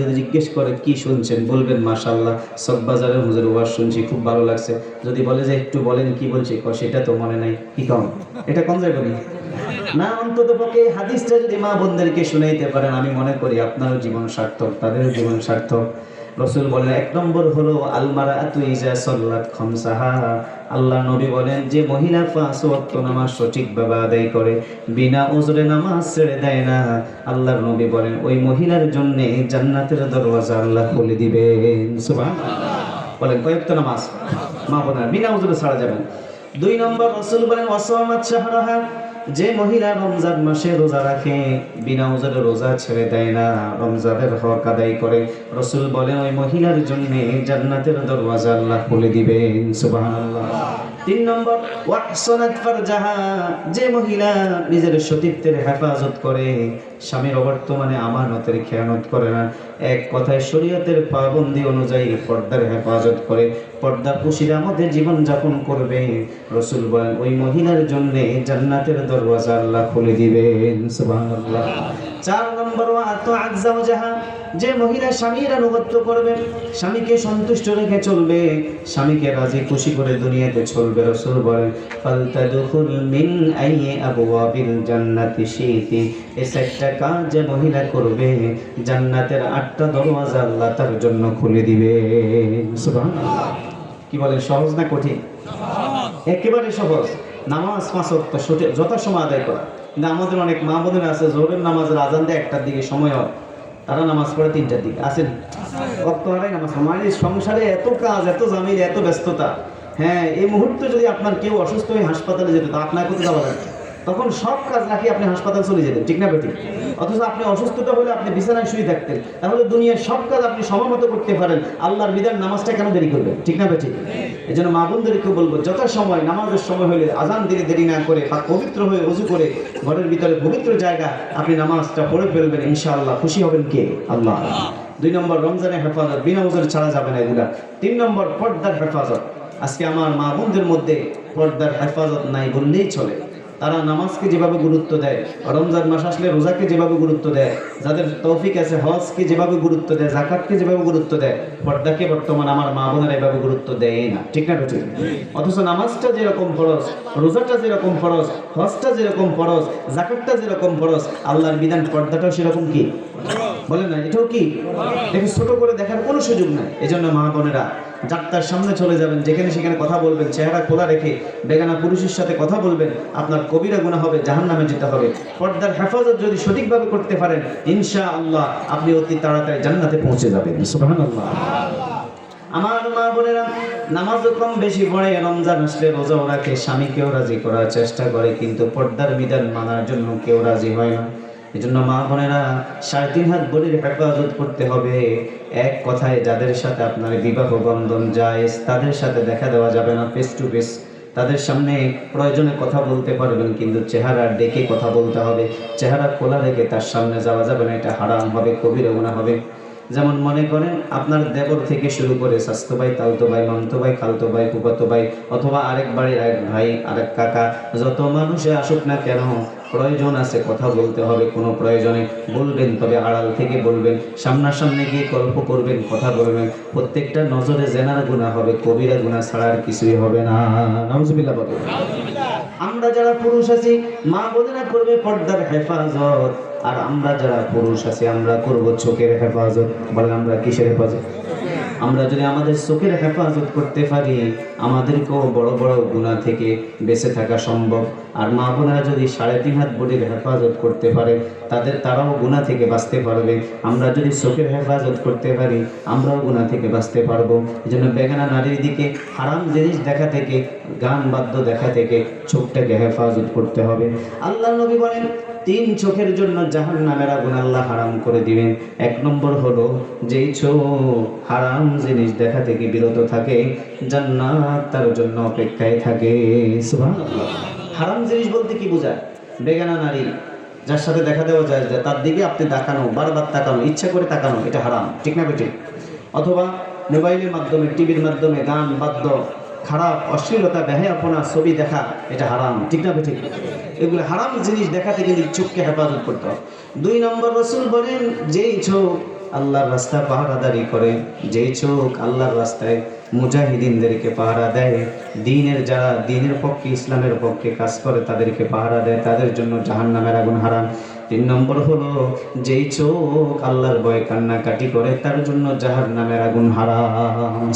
যদি জিজ্ঞেস করে, কি শুনছেন? বলবেন মাশাল্লাহ হুজুর ওয়াজ শুনছি, খুব ভালো লাগছে। যদি বলে যে একটু বলেন, কি বলছি? সেটা তো মনে নাই। কি কম? এটা কম যায় না, অন্তত পক্ষে হাদিসটা যদি মা বোনদেরকে শুনাইতে পারেন, আমি মনে করি আপনারও জীবন সার্থক, তাদেরও জীবন সার্থক। রসুল বলেন এক নম্বর হলো আলমারা আতু ইজা সল্লাত খমসাহা। আল্লাহ নবী বলেন, যে মহিলা পাঁচ ওয়াক্ত নামাজ সঠিকভাবে আদায় করে, বিনা ওজরে নামাজ ছেড়ে দেয় না। আল্লাহর নবী বলেন, ওই মহিলার জন্য জান্নাতের দরওয়াজা আল্লাহ খুলে দিবেন। সুবহানাল্লাহ। বলেন, কয়েকটা নামাজ, মা বোনেরা, বিনা ওজরে ছাড়া যাবেন দুই নম্বর, রসুল বলেন ওয়াসামাত শাহরাহা। যে মহিলা রমজান মাসে রোজা রাখে, বিনা ওজরে রোজা ছেড়ে দেয় না। রমজানের হক আদায় করে। রসুল বলে, ওই মহিলার জন্য জান্নাতের দরওয়াজা আল্লাহ খুলে দিবেন। সুবহানাল্লাহ। তিন নম্বর ওয়াহসানাত ফারজাহা যে মহিলা নিজের সতীত্বের হেফাজত করে, স্বামীর অবর্তমানে আমানতের খেয়ানত করে না। এক কথায় শরীয়তের পাবন্দি অনুযায়ী পর্দার হেফাজত করে, পর্দা পুশির জীবন যাপন করবে। রসুল বলেন, ওই মহিলার জন্য জান্নাতের দরওয়াজা আল্লাহ খুলে দিবেন। সুবহানাল্লাহ। চার নম্বর যে মহিলা স্বামীর আনুগত্য করবে স্বামীকে সন্তুষ্ট রেখে চলবে স্বামীকে রাজি খুশি করে দুনিয়াতে চলবে রসুল বলেন ফালতাদুখুল মিন আইয়ে আবওয়াবিল জান্নাতি শিতি। এই চারটা কাজ যে মহিলা করবে জান্নাতের আটটা দরওয়াজা আল্লাহ তার জন্য খুলে দিবে। সুবহানাল্লাহ। কি বলেন সহজ না কঠিন? একেবারে সহজ। নামাজ পাঁচ যথাসময় আদায় করা। কিন্তু আমাদের অনেক মা বোনের আছে জোরের নামাজের আজান দেয় একটার দিকে সময় হয়। তারা নামাজ পড়ে তিনটার দিকে। আসেন। অক্ত হারাই নামাজ। মানে সংসারে এত কাজ, এত জামিল, এত ব্যস্ততা। হ্যাঁ এই মুহূর্তে যদি আপনার কেউ অসুস্থ হয়ে হাসপাতালে যেত, তা আপনার কোথাও যাওয়া লাগবে তখন সব কাজ রাখি আপনি হাসপাতাল চলে যেতেন, ঠিক না বেঠিক অথচ আপনি অসুস্থতা হলে আপনি বিছানায় শুয়ে থাকতেন। তাহলে দুনিয়ার সব কাজ আপনি সময়মতো করতে পারেন। আল্লাহর বিধান নামাজটা কেন দেরি করবেন, ঠিক না বেঠিক এই জন্য মা বোনদেরকে বলব, যত সময় নামাজের সময় হলে আজান দিলে দেরি না করে বা পবিত্র হয়ে উজু করে ঘরের ভিতরে পবিত্র জায়গা, আপনি নামাজটা পড়ে ফেলবেন, ইনশাআল্লাহ। খুশি হবেন কে? আল্লাহ। দুই নম্বর রমজানের হেফাজত, বিনা উজুর ছাড়া যাবে না এগুলা। তিন নম্বর, পর্দার হেফাজত। আজকে আমার মা বোনদের মধ্যে পর্দার হেফাজত নাই বললেই চলে। তারা নামাজকে যেভাবে গুরুত্ব দেয়, রমজান মাস আসলে রোজাকে যেভাবে গুরুত্ব দেয়, যাদের তৌফিক আছে হজকে যেভাবে গুরুত্ব দেয়, জাকাতকে যেভাবে গুরুত্ব দেয়, পর্দাকে বর্তমান আমার মা বোনেরা এভাবে গুরুত্ব দেয় না। ঠিক না ঠিক অথচ নামাজটা যেরকম ফরজ, রোজাটা যেরকম ফরজ, হজটা যেরকম ফরজ, জাকাতটা যেরকম ফরজ, আল্লাহর বিধান, পর্দাটাও সেরকম কি? বলে না এটাও কি? দেখে ছোট করে দেখার কোনো সুযোগ নাই। এই জন্য মা বোনেরা যাত্রার সামনে চলে যাবেন, যেখানে সেখানে কথা বলবেন, চেহারা খোলা রেখে বেগানা পুরুষের সাথে কথা বলবেন, আপনার কবিরা গুণা হবে জাহান নামে যেতে হবে। পর্দার হেফাজত যদি সঠিকভাবে করতে পারেন ইনশা আল্লাহ আপনি অতি তাড়াতাড়ি জান্নাতে পৌঁছে যাবেন। সুবহান আমার মা বোনেরা, নামাজ কম বেশি পড়ে, রমজান আসলে রোজাও রাখে স্বামীকেও রাজি করার চেষ্টা করে, কিন্তু পর্দার বিধান মানার জন্য কেউ রাজি হয় না। এই জন্য মা বোনেরা সাড়ে তিন হাত বলির হেফাজত করতে হবে। এক কথায় যাদের সাথে আপনার বিবাহ বন্ধন যায়, তাদের সাথে দেখা দেওয়া যাবে না ফেস টু ফেস তাদের সামনে প্রয়োজনে কথা বলতে পারবেন, কিন্তু চেহারা ডেকে কথা বলতে হবে। চেহারা খোলা রেখে তার সামনে যাওয়া যাবে না, এটা হারাম হবে কবির গুণা হবে। যেমন মনে করেন, আপনার দেবর থেকে শুরু করে স্বাস্থ্য ভাই, তালতো ভাই, মামতো ভাই, খালতো ভাই, ফুফাতো ভাই, অথবা আরেক বাড়ির এক ভাই, আরেক কাকা, যত মানুষে আসুক না কেন, প্রয়োজন আছে, কথা বলতে হবে, কোনো প্রয়োজনে বলবেন, তবে আড়াল থেকে বলবেন, সামনাসামনি গিয়ে গল্প করবেন, কথা বলবেন, প্রত্যেকটা নজরে জেনার গুণা হবে, কবিরা গুণা ছাড়া আর কিছুই হবে না। নাউজুবিল্লাহ বলে। আমরা যারা পুরুষ আছি, মা বোনেরা করবে পর্দার হেফাজত। আর আমরা যারা পুরুষ আছি, আমরা করব চোখের হেফাজত। বলে আমরা কিসের হেফাজত? আমরা যদি আমাদের চোখের হেফাজত করতে পারি, আমাদেরকেও বড় বড় গুণা থেকে বেঁচে থাকা সম্ভব। আর মা বোনেরা যদি সাড়ে তিন হাত বডির হেফাজত করতে পারে, তাদের, তারাও গুণা থেকে বাঁচতে পারবে। আমরা যদি চোখের হেফাজত করতে পারি, আমরাও গুণা থেকে বাঁচতে পারব। এই জন্য বেগানা নারীর দিকে, হারাম জিনিস দেখা থেকে, গান বাদ্য দেখা থেকে চোখটাকে হেফাজত করতে হবে। আল্লাহ নবী বলেন, তিন চোখের জন্য জাহান নামের আগুন আল্লাহ হারাম করে দিবেন। এক নম্বর হলো, যেই চোখ হারাম জিনিস দেখা থেকে বিরত থাকে, জান্নাত তার জন্য অপেক্ষায় থাকে। সুবহানাল্লাহ। হারাম জিনিস বলতে কি বোঝায়? বেগানা নারী, যার সাথে দেখা দেওয়া যায় যে তার দিকে আপনি তাকানো, বারবার তাকানো, ইচ্ছা করে তাকানো, এটা হারাম। ঠিক না বেঠিক? অথবা মোবাইলের মাধ্যমে, টিভির মাধ্যমে গান, বাদ্য, খারাপ, অশ্লীলতা, বেহায়াপনা, ছবি দেখা, এটা হারাম। ঠিক না ঠিক এগুলো হারাম জিনিস দেখাতে কিন্তু চোখকে হেফাজত করতে দুই নম্বর রসুল বলেন, যেই চোখ আল্লাহর রাস্তা পাহারাদারি করে, যেই চোখ আল্লাহর রাস্তায় মুজাহিদিনদেরকে পাহারা দেয়। দিনের যারা, দিনের পক্ষে ইসলামের পক্ষে কাজ করে, তাদেরকে পাহারা দেয়। তাদের জন্য জাহান নামের আগুন হারাম তিন নম্বর হলো, যেই চোখ আল্লাহর বয়ে কান্নাকাটি করে, তার জন্য জাহার নামের আগুন হারাম।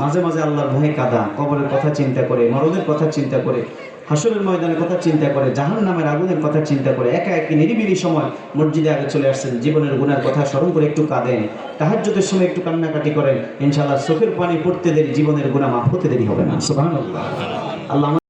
মাঝে মাঝে আল্লাহর ভয়ে কাদা, কবরের কথা চিন্তা করে মরদের কথা চিন্তা করে। হাসরের ময়দানের কথা চিন্তা করে জাহান নামের আগুনের কথা চিন্তা করে, একা একই নিরিবিলি সময় মসজিদে আগে চলে আসছেন। জীবনের গুণার কথা স্মরণ করে একটু কাঁদেন, তাহাজ্জুদের সময় একটু কান্নাকাটি করেন। ইনশাআল্লাহ চোখের পানি পড়তে দেরি, জীবনের গুণা মাফ হতে দেরি হবে না। সুবাহ আল্লাহ